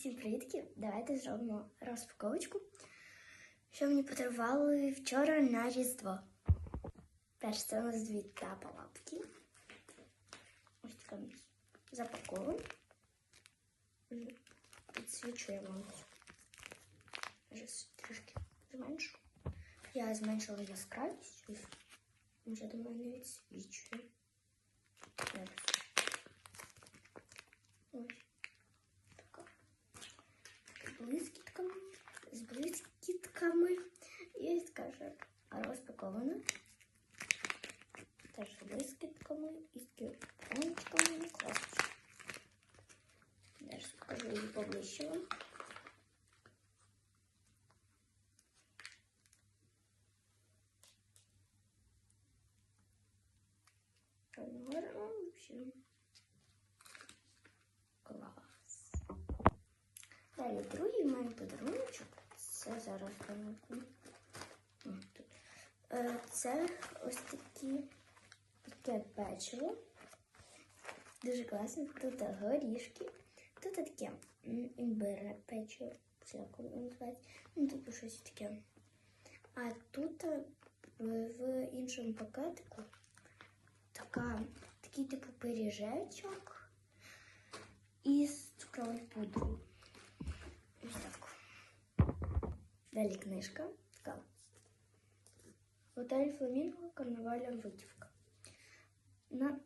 Всім привітки! Давайте зробимо розпаковочку, що мені подарували вчора на Різдво. Перше, це у нас дві тапалапки. Ось така нас запакована. Підсвічуємо трішки зменшу. Я зменшила яскравість. Вже до мене відсвічує. Зараз. Ось така. З блискітками. З блискітками. І скаже, розпакована. Теж з блискітками і з кілончиками. Класно. Зараз покажу її поближче вам. Гарно, вообще. Клас. Далі другий в мене подаруночок. Це зараз тут. Е, Це ось такі таке печиво. Дуже класно. Тут горішки. Тут таке м, імбирне печиво. Ну, типу щось таке. А тут е, в іншому пакетику така, такий типу пиріжечок із цукровою пудрою. Ось так. Далі книжка. Така. Готель Фламінго, карнавальна витівка. На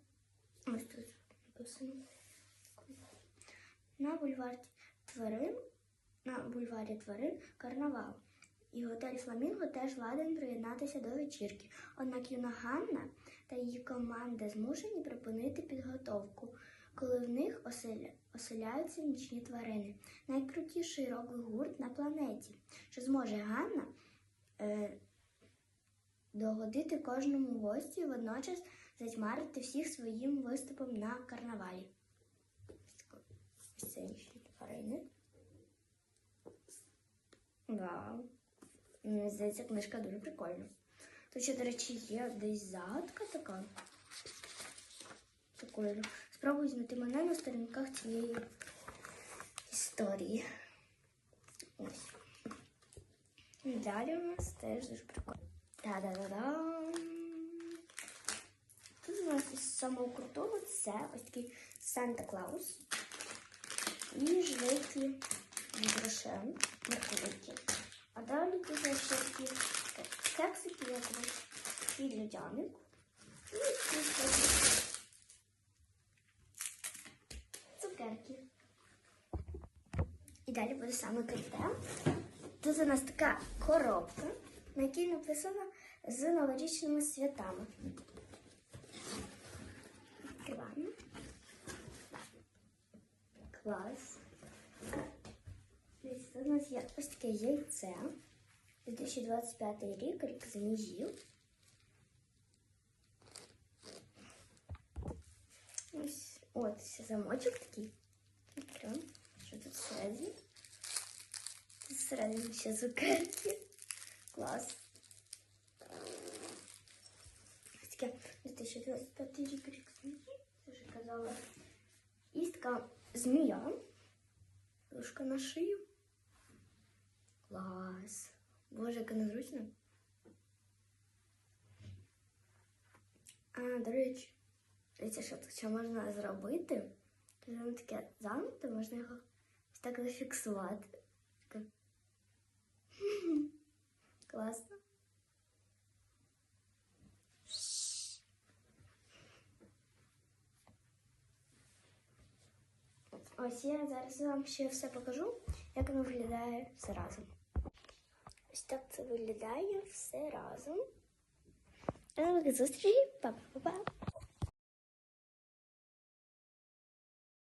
ось тут написано. На бульварі тварин, на бульварі тварин карнавал. І готель Фламінго теж ладен приєднатися до вечірки. Однак юна Ганна та її команда змушені припинити підготовку, коли в них оселя... оселяються нічні тварини. Найкрутіший рок-гурт на планеті. Чи зможе Ганна е... догодити кожному гостю і водночас затьмарити всіх своїм виступом на карнавалі? Це нічні тварини. Вау. Мені здається, книжка дуже прикольна. Тут ще, до речі, є десь загадка така. Прикольно. Спробую знайти мене на сторінках цієї історії. Ось. Далі у нас теж дуже прикольно. Та-да-да-дам! Тут у нас із самого крутого це ось такий Санта Клаус. І жовті від грошем, морковики. А далі тут ще такі кексики, як ось і льодяник. І тут такі цукерки. І далі буде саме круте. Тут у нас така коробка, на якій написано з новорічними святами. Відкриваємо. Клас. Тут у нас є ось таке яйце. 2025 рік, рік зміїв. Ось, ще замочок такий. Відкриваємо. Що тут всередині? Тут всередині ще цукерки. Клас. Ось таке 2025 рік, рік зміїв. Це вже казала. І така змія. Рушка на шию. Клас. Боже, яка незручно. А, до речі, дивіться, що тут ще можна зробити. Воно таке замкнуте, можна його ось так зафіксувати. Класно. Ось я зараз вам ще все покажу, як воно виглядає все разом. Ось так це виглядає все разом. До нових зустрічей, Па-па-па-па.